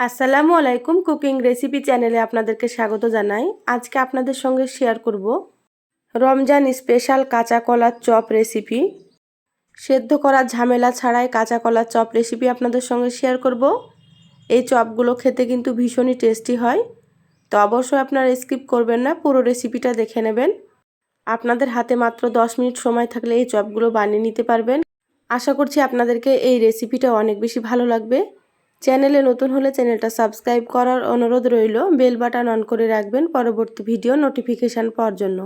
আসসালামু আলাইকুম cooking recipe চ্যানেলে আপনাদেরকে স্বাগত জানাই। আজকে আপনাদের সঙ্গে শেয়ার করব রমজান স্পেশাল কাঁচা কলার চপ রেসিপি। সেদ্ধ করার ঝামেলা ছাড়াই কাঁচা কলার চপ রেসিপি আপনাদের সঙ্গে শেয়ার করব। এই চপগুলো খেতে কিন্তু ভীষণই টেস্টি হয়। তো অবশ্যই আপনারা স্কিপ করবেন না, পুরো রেসিপিটা দেখে নেবেন। আপনাদের হাতে মাত্র 10 মিনিট সময় থাকলে এই চপগুলো বানিয়ে নিতে পারবেন। আশা করছি আপনাদেরকে এই রেসিপিটা অনেক বেশি ভালো লাগবে। চ্যানেলে নতুন হলে চ্যানেলটা সাবস্ক্রাইব করার অনুরোধ রইল। বেল বাটন অন করে রাখবেন পরবর্তী ভিডিও নোটিফিকেশান পাওয়ার জন্য।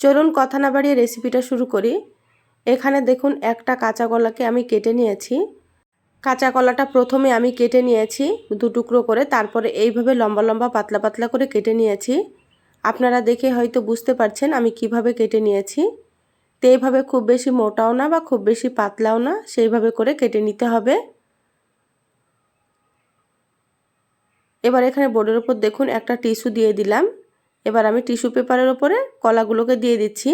চলুন কথা না বাড়িয়ে রেসিপিটা শুরু করি। এখানে দেখুন, একটা কাঁচা কলাকে আমি কেটে নিয়েছি। কাঁচা কলাটা প্রথমে আমি কেটে নিয়েছি দু টুকরো করে, তারপরে এইভাবে লম্বা লম্বা পাতলা পাতলা করে কেটে নিয়েছি। আপনারা দেখে হয়তো বুঝতে পারছেন আমি কীভাবে কেটে নিয়েছি। তো এইভাবে খুব বেশি মোটাও না বা খুব বেশি পাতলাও না, সেইভাবে করে কেটে নিতে হবে। এবার এখানে বোর্ডের ওপর দেখুন একটা টিস্যু দিয়ে দিলাম। এবার আমি টিস্যু পেপারের ওপরে কলাগুলোকে দিয়ে দিচ্ছি।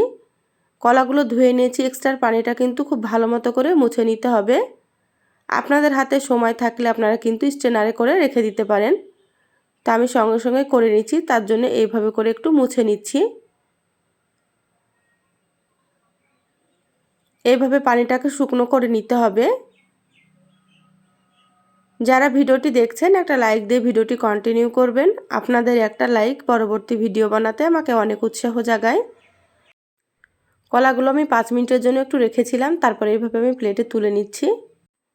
কলাগুলো ধুয়ে নিয়েছি এক্সট্রার পানিটা কিন্তু খুব ভালো মতো করে মুছে নিতে হবে। আপনাদের হাতে সময় থাকলে আপনারা কিন্তু স্ট্রেনারে করে রেখে দিতে পারেন। তা আমি সঙ্গে সঙ্গে করে নিচ্ছি, তার জন্য এইভাবে করে একটু মুছে নিচ্ছি। এইভাবে পানিটাকে শুকনো করে নিতে হবে। যারা ভিডিওটি দেখছেন, একটা লাইক দিয়ে ভিডিওটি কন্টিনিউ করবেন। আপনাদের একটা লাইক পরবর্তী ভিডিও বানাতে আমাকে অনেক উৎসাহ জাগায়। কলাগুলো আমি পাঁচ মিনিটের জন্য একটু রেখেছিলাম, তারপরে এইভাবে আমি প্লেটে তুলে নিচ্ছি।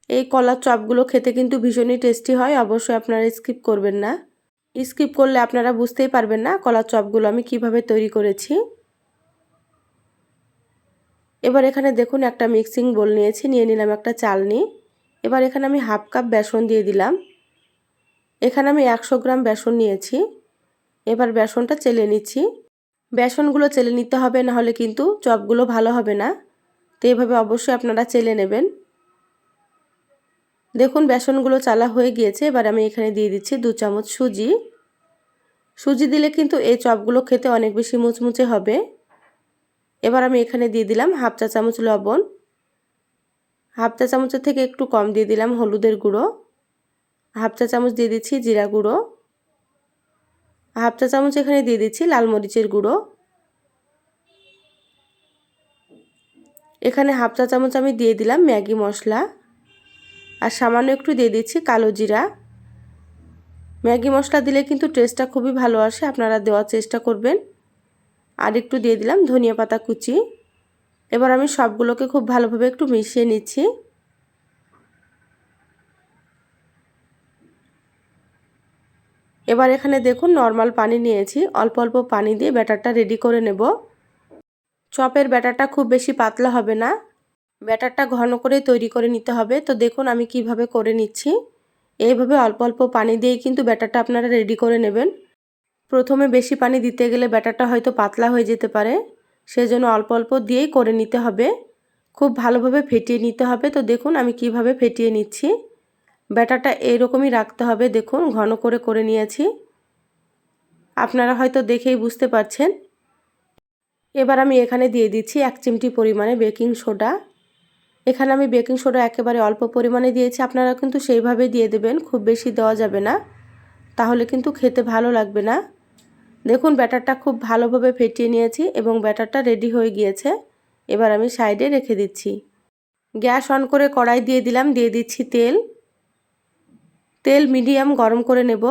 এই কলার চপগুলো খেতে কিন্তু ভীষণই টেস্টি হয়, অবশ্যই আপনারা স্কিপ করবেন না। স্কিপ করলে আপনারা বুঝতেই পারবেন না কলার চপগুলো আমি কীভাবে তৈরি করেছি। এবার এখানে দেখুন, একটা মিক্সিং বোল নিয়েছি, নিয়ে নিলাম একটা চালনি। এবার এখানে আমি হাফ কাপ বেসন দিয়ে দিলাম। এখানে আমি একশো গ্রাম বেসন নিয়েছি। এবার বেসনটা চেলে নিচ্ছি। বেসনগুলো চেলে নিতে হবে, না হলে কিন্তু চপগুলো ভালো হবে না। তো এভাবে অবশ্যই আপনারা চেলে নেবেন। দেখুন, বেসনগুলো চালা হয়ে গিয়েছে। এবার আমি এখানে দিয়ে দিচ্ছি দু চামচ সুজি। সুজি দিলে কিন্তু এই চপগুলো খেতে অনেক বেশি মুচমুচে হবে। এবার আমি এখানে দিয়ে দিলাম হাফ চা চামচ লবণ। হাফ চা চামচের থেকে একটু কম দিয়ে দিলাম হলুদের গুঁড়ো। হাফ চা চামচ দিয়ে দিচ্ছি জিরা গুঁড়ো। হাফ চা চামচ এখানে দিয়ে দিচ্ছি লাল মরিচের গুঁড়ো। এখানে হাফ চা চামচ আমি দিয়ে দিলাম ম্যাগি মশলা। আর সামান্য একটু দিয়ে দিচ্ছি কালো জিরা। ম্যাগি মশলা দিলে কিন্তু টেস্টটা খুবই ভালো আসে, আপনারা দেওয়ার চেষ্টা করবেন। আর একটু দিয়ে দিলাম ধনিয়া পাতা কুচি। এবার আমি সবগুলোকে খুব ভালোভাবে একটু মিশিয়ে নিচ্ছি। এবার এখানে দেখুন নর্মাল পানি নিয়েছি, অল্প অল্প পানি দিয়ে ব্যাটারটা রেডি করে নেব। চপের ব্যাটারটা খুব বেশি পাতলা হবে না, ব্যাটারটা ঘন করে তৈরি করে নিতে হবে। তো দেখুন আমি কীভাবে করে নিচ্ছি। এইভাবে অল্প অল্প পানি দিয়েই কিন্তু ব্যাটারটা আপনারা রেডি করে নেবেন। প্রথমে বেশি পানি দিতে গেলে ব্যাটারটা হয়তো পাতলা হয়ে যেতে পারে। সেজন্য অল্প অল্প দিয়েই করে নিতে হবে। খুব ভালোভাবে ফেটিয়ে নিতে হবে। তো দেখুন আমি কীভাবে ফেটিয়ে নিচ্ছি। ব্যাটারটা এইরকমই রাখতে হবে। দেখুন ঘন করে করে নিয়েছি। আপনারা হয়তো দেখেই বুঝতে পারছেন। এবার আমি এখানে দিয়ে দিচ্ছি এক চিমটি পরিমাণে বেকিং সোডা। এখানে আমি বেকিং সোডা একেবারে অল্প পরিমাণে দিয়েছি। আপনারা কিন্তু সেইভাবে দিয়ে দেবেন। খুব বেশি দেওয়া যাবে না। তাহলে কিন্তু খেতে ভালো লাগবে না। দেখুন, ব্যাটারটা খুব ভালোভাবে ফেটিয়ে নিয়েছি এবং ব্যাটারটা রেডি হয়ে গিয়েছে। এবার আমি সাইডে রেখে দিচ্ছি। গ্যাস অন করে কড়াই দিয়ে দিলাম, দিয়ে দিচ্ছি তেল। তেল মিডিয়াম গরম করে নেব।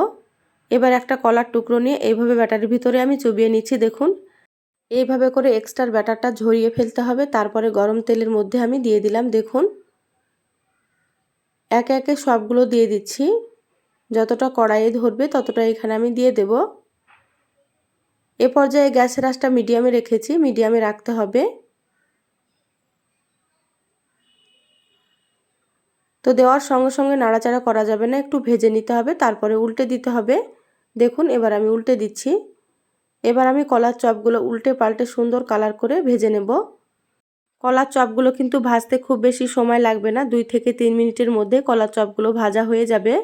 এবার একটা কলার টুকরো নিয়ে এইভাবে ব্যাটারের ভিতরে আমি চুবিয়ে নিচ্ছি, দেখুন। এইভাবে করে এক্সট্রার ব্যাটারটা ঝরিয়ে ফেলতে হবে। তারপরে গরম তেলের মধ্যে আমি দিয়ে দিলাম, দেখুন। একে একে সবগুলো দিয়ে দিচ্ছি। যতটা কড়াইয়ে ধরবে ততটা এখানে আমি দিয়ে দেব। এ পর্যায়ে গ্যাসের আঁচটা মিডিয়ামে রেখেছি, মিডিয়ামে রাখতে হবে। তো দেওয়ার সঙ্গে সঙ্গে নাড়াচাড়া করা যাবে না, একটু ভেজে নিতে হবে, তারপরে উল্টে দিতে হবে। দেখুন, এবার আমি উল্টে দিচ্ছি। এবার আমি কলার চপগুলো উল্টে পাল্টে সুন্দর কালার করে ভেজে নেব। কলার চপগুলো কিন্তু ভাজতে খুব বেশি সময় লাগবে না, দুই থেকে তিন মিনিটের মধ্যে কলার চপগুলো ভাজা হয়ে যাবে।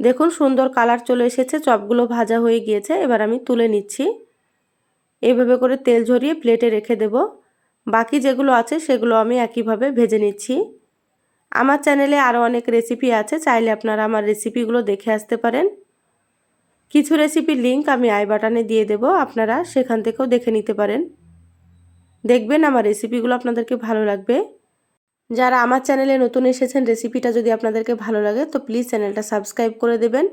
দেখুন, সুন্দর কালার চলে এসেছে, চপগুলো ভাজা হয়ে গিয়েছে। এবার আমি তুলে নিচ্ছি। এইভাবে করে তেল ঝরিয়ে প্লেটে রেখে দেব। বাকি যেগুলো আছে, সেগুলো আমি একইভাবে ভেজে নিচ্ছি। আমার চ্যানেলে আরও অনেক রেসিপি আছে, চাইলে আপনারা আমার রেসিপিগুলো দেখে আসতে পারেন। কিছু রেসিপির লিঙ্ক আমি আই বাটনে দিয়ে দেব, আপনারা সেখান থেকেও দেখে নিতে পারেন। দেখবেন আমার রেসিপিগুলো আপনাদেরকে ভালো লাগবে। যারা আমার চ্যানেলে নতুন এসেছেন রেসিপিটা যদি আপনাদেরকে ভালো লাগে, তো প্লিজ চ্যানেলটা সাবস্ক্রাইব করে দেবেন।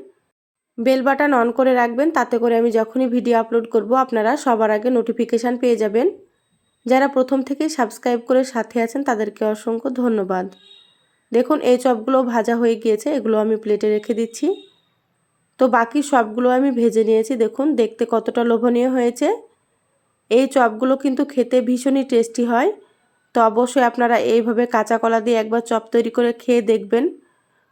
বেল বাটন অন করে রাখবেন, তাতে করে আমি যখনই ভিডিও আপলোড করব, আপনারা সবার আগে নোটিফিকেশান পেয়ে যাবেন। যারা প্রথম থেকেই সাবস্ক্রাইব করে সাথে আছেন, তাদেরকে অসংখ্য ধন্যবাদ। দেখুন, এই চপগুলো ভাজা হয়ে গিয়েছে, এগুলো আমি প্লেটে রেখে দিচ্ছি। তো বাকি সবগুলো আমি ভেজে নিয়েছি, দেখুন, দেখতে কতটা লোভনীয় হয়েছে। এই চপগুলো কিন্তু খেতে ভীষণই টেস্টি হয়। তো অবশ্যই আপনারা এইভাবে কাঁচা কলা দিয়ে একবার চপ তৈরি করে খেয়ে দেখবেন।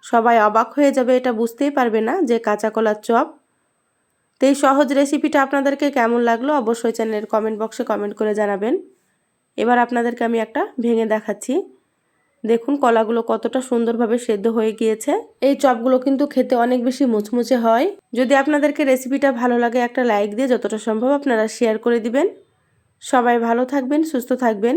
সবাই অবাক হয়ে যাবে, এটা বুঝতেই পারবে না যে কাঁচা কলার চপ। তো এই সহজ রেসিপিটা আপনাদেরকে কেমন লাগল অবশ্যই চ্যানেলের কমেন্ট বক্সে কমেন্ট করে জানাবেন। এবার আপনাদেরকে আমি একটা ভেঙে দেখাচ্ছি। দেখুন কলাগুলো কতটা সুন্দরভাবে সেদ্ধ হয়ে গিয়েছে। এই চপগুলো কিন্তু খেতে অনেক বেশি মুচমুচে হয়। যদি আপনাদেরকে রেসিপিটা ভালো লাগে একটা লাইক দিয়ে যতটা সম্ভব আপনারা শেয়ার করে দিবেন। সবাই ভালো থাকবেন, সুস্থ থাকবেন।